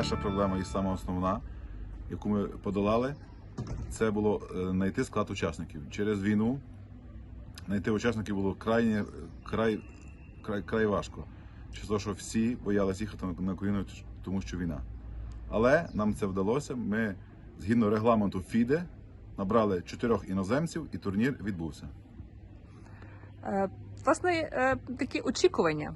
Перша проблема і сама основна, яку ми подолали, це було е, знайти склад учасників. Через війну знайти учасників було крайне, край, край, край важко. Через те, що всі боялися їхати на- на Україну, тому що війна. Але нам це вдалося. Ми згідно регламенту ФІДЕ набрали чотирьох іноземців і турнір відбувся. Е, Власне, е, такі очікування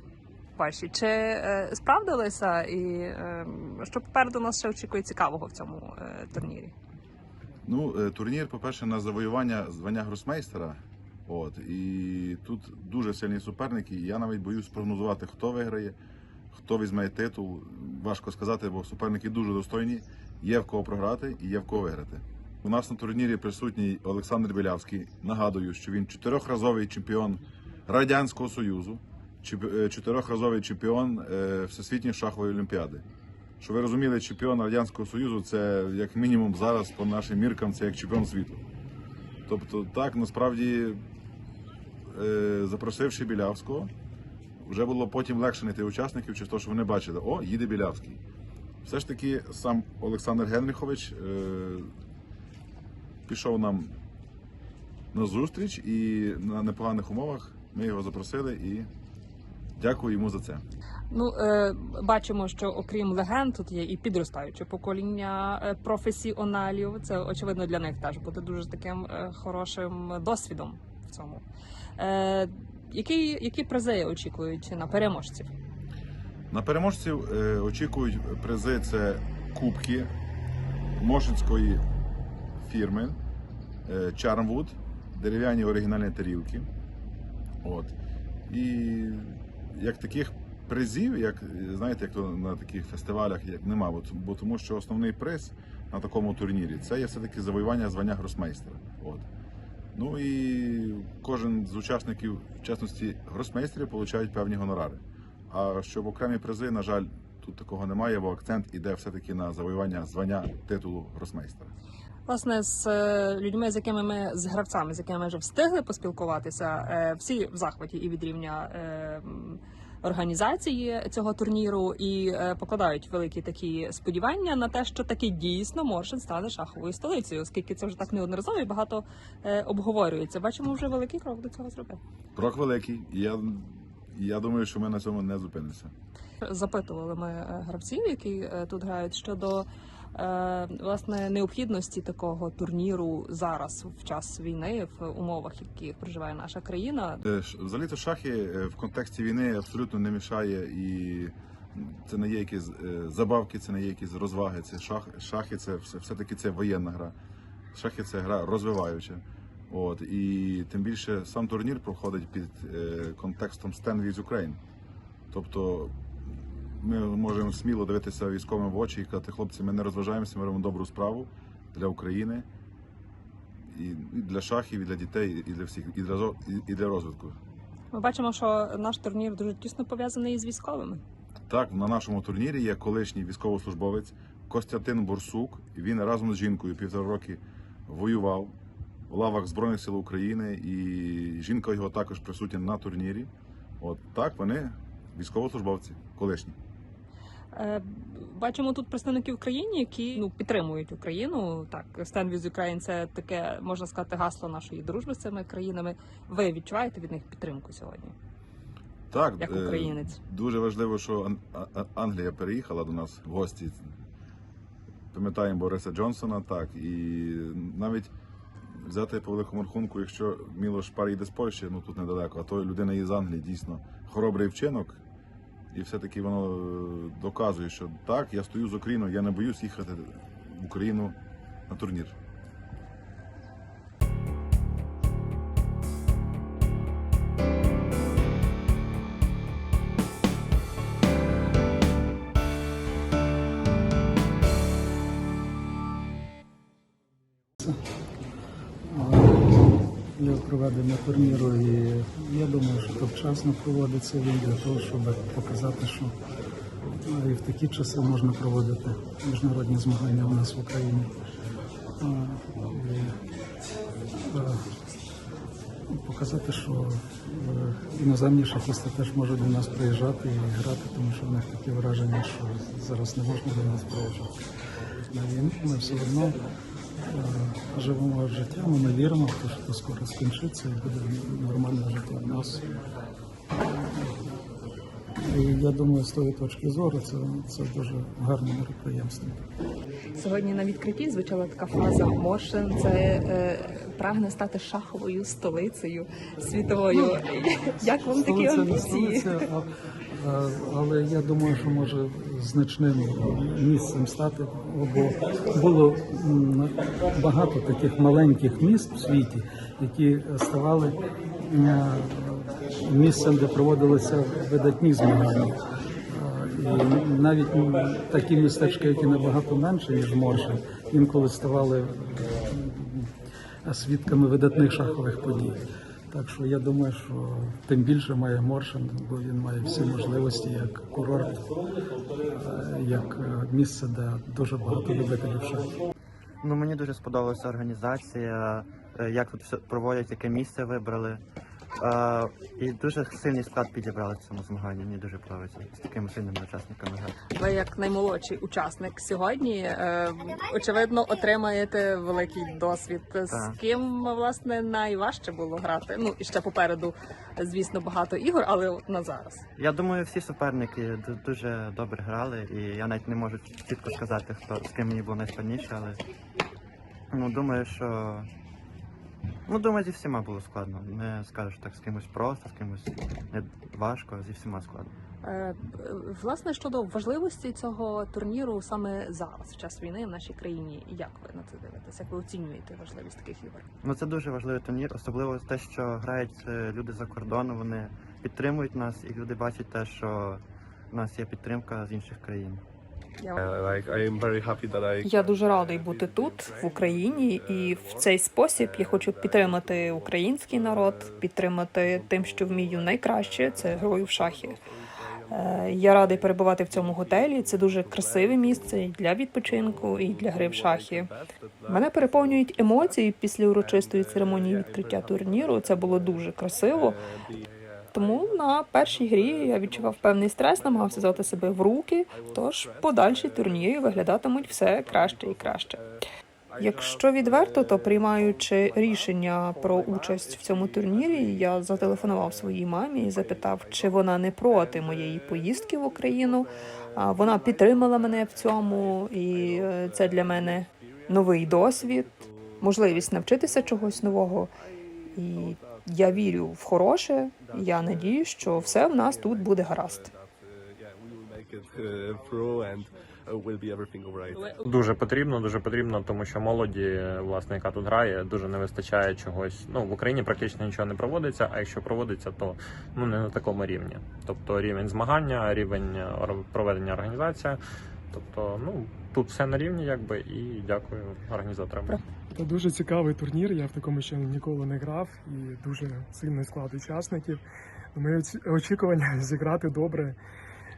ваші, чи е, справдилися, і е, що попереду нас ще очікує цікавого в цьому е, турнірі? Ну, е, турнір, по-перше, на завоювання звання гросмейстера. От і тут дуже сильні суперники. Я навіть боюсь прогнозувати, хто виграє, хто візьме титул. Важко сказати, бо суперники дуже достойні. Є в кого програти і є в кого виграти. У нас на турнірі присутній Олександр Білявський. Нагадую, що він чотирьохразовий чемпіон Радянського Союзу, чотирьохразовий чемпіон е, Всесвітньої шахової олімпіади. Щоб ви розуміли, чемпіон Радянського Союзу це як мінімум зараз по нашим міркам, це як чемпіон світу. Тобто, так, насправді, е, запросивши Білявського, вже було потім легше знайти учасників, через те, що вони бачили, о, їде Білявський. Все ж таки, сам Олександр Генрихович е, пішов нам на зустріч і на непоганих умовах ми його запросили і дякую йому за це. Ну, е, бачимо, що окрім легенд, тут є і підростаюче покоління е, професіоналів. Це очевидно для них теж буде дуже таким е, хорошим досвідом в цьому. Е, які, які призи очікують на переможців? На переможців е, очікують призи це кубки мошинської фірми е, Charmwood, дерев'яні оригінальні тарілки. От. І як таких призів, як знаєте, як то на таких фестивалях як нема, бо, тому що основний приз на такому турнірі це є все-таки завоювання звання гросмейстера. От. Ну і кожен з учасників, в частності гросмейстерів, отримують певні гонорари. А щоб окремі призи, на жаль, тут такого немає, бо акцент іде все-таки на завоювання звання титулу гросмейстера. Власне, з е, людьми, з якими ми з гравцями, з якими ми вже встигли поспілкуватися, е, всі в захваті і від рівня е, організації цього турніру, і покладають великі такі сподівання на те, що таки дійсно Моршин стане шаховою столицею, оскільки це вже так неодноразово і багато обговорюється. Бачимо, вже великий крок до цього зробив. Крок великий, я, я думаю, що ми на цьому не зупинимося. Запитували ми гравців, які тут грають щодо власне необхідності такого турніру зараз в час війни, в умовах, які проживає наша країна. Е, Взагалі-то шахи е, в контексті війни абсолютно не мішає і це не є якісь е, забавки, це не є якісь розваги. Це шах, шахи це все, все-таки це воєнна гра. Шахи це гра розвиваюча. От, і тим більше сам турнір проходить під е, контекстом Stand with Ukraine. Тобто ми можемо сміло дивитися військовим в очі і казати, хлопці, ми не розважаємося, ми робимо добру справу для України, і, для шахів, і для дітей, і для всіх, і для, і- і для розвитку. Ми бачимо, що наш турнір дуже тісно пов'язаний із військовими. Так, на нашому турнірі є колишній військовослужбовець Костянтин Борсук. Він разом з жінкою півтора роки воював в лавах Збройних сил України, і жінка його також присутня на турнірі. От так вони військовослужбовці, колишні. Е, Бачимо тут представників країни, які ну підтримують Україну. Так, Stand with Ukraine – це таке можна сказати гасло нашої дружби з цими країнами. Ви відчуваєте від них підтримку сьогодні? Так, Як е, українець. дуже важливо, що Англія переїхала до нас в гості. Пам'ятаємо Бориса Джонсона, так. І навіть взяти по великому рахунку, якщо Мілош Пар їде з Польщі, ну тут недалеко, а то людина є з Англії, дійсно хоробрий вчинок. І все-таки воно е, доказує, що так, я стою з Україною, я не боюсь їхати в Україну на турнір. Для проведення турніру. І я думаю, що тут вчасно проводиться він для того, щоб показати, що ну, і в такі часи можна проводити міжнародні змагання у нас в Україні. І, показати, що е, іноземні шахісти теж можуть до нас приїжджати і грати, тому що в них таке враження, що зараз не можна до нас приїжджати. Ми все одно живемо життям, ми віримо, що це скоро скінчиться і буде нормальне життя в нас. І я думаю, з тої точки зору це, це дуже гарне мероприємство. Сьогодні на відкритті звучала така фраза Мошен це е, прагне стати шаховою столицею світовою. Як вам такі амбіції? столиця, але я думаю, що може значним місцем стати, бо було багато таких маленьких міст в світі, які ставали місцем, де проводилися видатні змагання. І навіть такі містечка, які набагато менше, ніж Моршин, інколи ставали свідками видатних шахових подій. Так що я думаю, що тим більше має Моршин, бо він має всі можливості як курорт, е, як е, місце, де дуже багато любителів шахів. Ну мені дуже сподобалася організація, е, як тут все проводять, яке місце вибрали. Е, і дуже сильний склад підібрали в цьому змаганні. Мені дуже подобається з такими сильними учасниками грати. Ви як наймолодший учасник сьогодні, е, очевидно, отримаєте великий досвід. З ким власне найважче було грати? Ну і ще попереду, звісно, багато ігор, але на зараз. Я думаю, всі суперники дуже добре грали, і я навіть не можу чітко сказати, хто з ким мені було найскладніше, але ну думаю, що ну думаю, зі всіма було складно. Не скажу, що так з кимось просто, з кимось не важко, зі всіма складно. Е, Власне, щодо важливості цього турніру саме зараз, в час війни в нашій країні, як ви на це дивитесь? Як ви оцінюєте важливість таких ігор? Ну це дуже важливий турнір, особливо те, що грають е, люди за кордону. Вони підтримують нас, і люди бачать те, що в нас є підтримка з інших країн. Я I Я дуже радий бути тут, в Україні, і в цей спосіб я хочу підтримати український народ, підтримати тим, що вмію найкраще це грою в шахи. Е, Я радий перебувати в цьому готелі. Це дуже красиве місце і для відпочинку, і для гри в шахи. Мене переповнюють емоції після урочистої церемонії відкриття турніру. Це було дуже красиво. Тому на першій грі я відчував певний стрес, намагався взяти себе в руки. Тож подальші турніри виглядатимуть все краще і краще. Якщо відверто, то приймаючи рішення про участь в цьому турнірі, я зателефонував своїй мамі і запитав, чи вона не проти моєї поїздки в Україну. Вона підтримала мене в цьому, і е, це для мене новий досвід, можливість навчитися чогось нового. І я вірю в хороше. Я надію, що все в нас тут буде гаразд. be everything alright. Дуже потрібно, дуже потрібно, тому що молоді, власне, яка тут грає, дуже не вистачає чогось. Ну в Україні практично нічого не проводиться, а якщо проводиться, то ну не на такому рівні. Тобто рівень змагання, рівень е, проведення організація. Тобто, ну тут все на рівні, якби, і дякую організаторам. Це дуже цікавий турнір. Я в такому ще ніколи не грав і дуже сильний склад учасників. Мої очікування зіграти добре,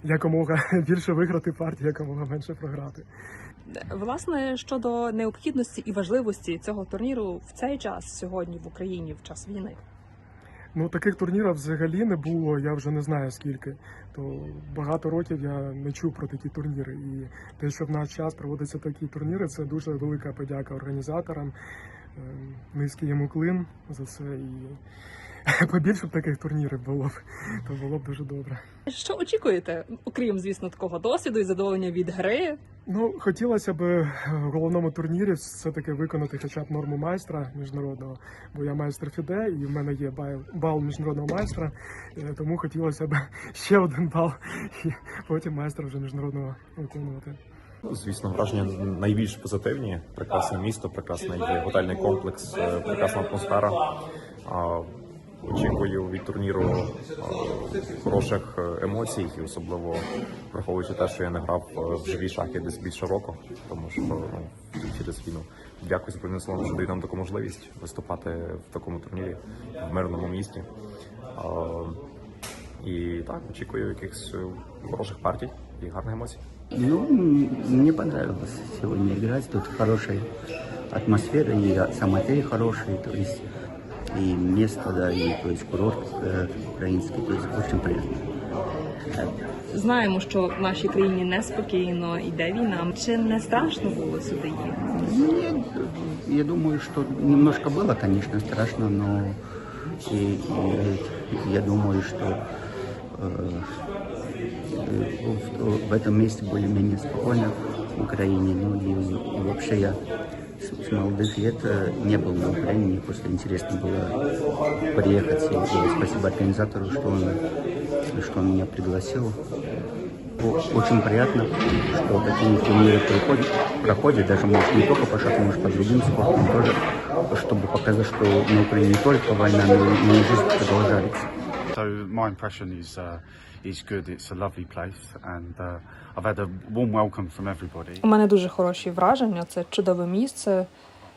якомога більше виграти партію, якомога менше програти. Власне, щодо необхідності і важливості цього турніру в цей час сьогодні в Україні в час війни. Ну таких турнірів взагалі не було. Я вже не знаю скільки. То багато років я не чув про такі турніри. І те, що в наш час проводяться такі турніри, це дуже велика подяка організаторам. Е, Низький йому клин за це і побільше б таких турнірів було б, то було б дуже добре. Що очікуєте, окрім звісно такого досвіду і задоволення від гри? Ну, хотілося б е, в головному турнірі все-таки виконати хоча б норму майстра міжнародного, бо я майстер Фіде, і в мене є бал, бал міжнародного майстра, е, тому хотілося б ще один бал, і потім майстра вже міжнародного виконувати. Звісно, враження найбільш позитивні. Прекрасне місто, прекрасний готельний комплекс, е, прекрасна атмосфера. Очікую від турніру а, хороших е, емоцій, і особливо враховуючи те, що я не грав е, в живі шахи десь більше року, тому що ну, через війну. Дякую Збройним силам, що дають нам таку можливість виступати в такому турнірі в мирному місті. І так, очікую якихось е, хороших партій і гарних емоцій. Ну, м, мне понравилось сегодня играть. Тут хорошая атмосфера, и сам отель хороший. То и место, да, и то есть курорт э, украинский, то есть очень приятно. Знаємо, що в нашій країні неспокійно йде війна. Чи не страшно було сюди їхати? Нет, я думаю, что немножко было, конечно, страшно, но и, и я думаю, что э, в, в этом месте более-менее спокойно в Украине. Ну и, и вообще я с, с молодых лет э, не был на Украине, мне просто интересно было приехать. И, и спасибо организатору, что он, что он меня пригласил. О- Очень приятно, что такие турниры приходят, проходят, даже может не только по шаху, может по другим спортам тоже, чтобы показать, что на Украине не только война, но и жизнь продолжается. So my impression is uh, is good. It's a lovely place, and uh, I've had a warm welcome from everybody. У мене дуже хороші враження. Це чудове місце.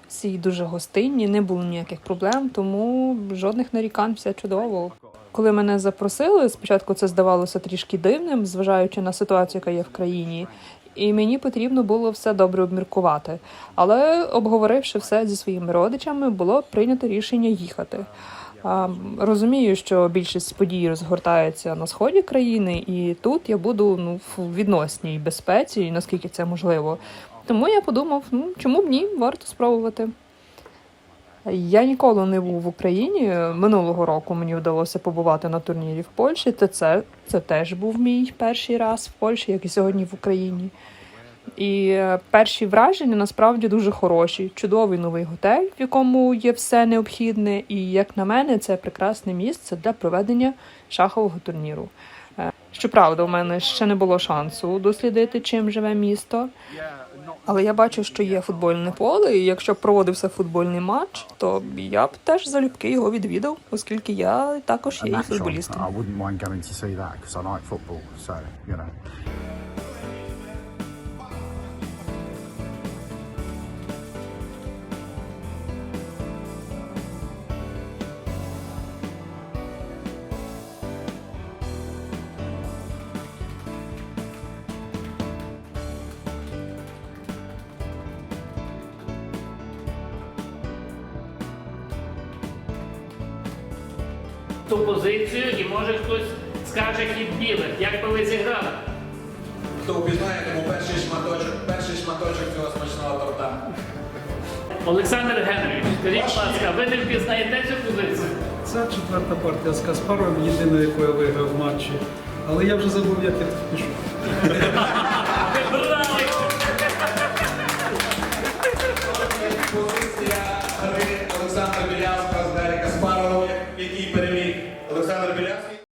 Всі дуже гостинні, не було ніяких проблем, тому жодних нарікань, все чудово. Коли мене запросили, спочатку це здавалося трішки дивним, зважаючи на ситуацію, яка є в країні. І мені потрібно було все добре обміркувати. Але обговоривши все зі своїми родичами, було прийнято рішення їхати. Розумію, що більшість подій розгортається на сході країни, і тут я буду ну в відносній безпеці, наскільки це можливо. Тому я подумав, ну чому б ні, варто спробувати. Я ніколи не був в Україні. Минулого року мені вдалося побувати на турнірі в Польщі. Та це, це теж був мій перший раз в Польщі, як і сьогодні в Україні. І е, перші враження насправді дуже хороші. Чудовий новий готель, в якому є все необхідне. І як на мене, це прекрасне місце для проведення шахового турніру. Е, Щоправда, у мене ще не було шансу дослідити, чим живе місто. Але я бачу, що є футбольне поле, і якщо б проводився футбольний матч, то я б теж залюбки його відвідав, оскільки я також є футболістом. Позицію і може хтось скаже хід білих. Як би ви зіграли? Хто впізнає, тому перший шматочок, перший шматочок цього смачного торта. Олександр Генрійович, скажіть, будь ласка, ви не впізнаєте цю позицію? Це четверта партія з Каспаровим, єдина, яку я виграв в матчі. Але я вже забув, як я тут пішов.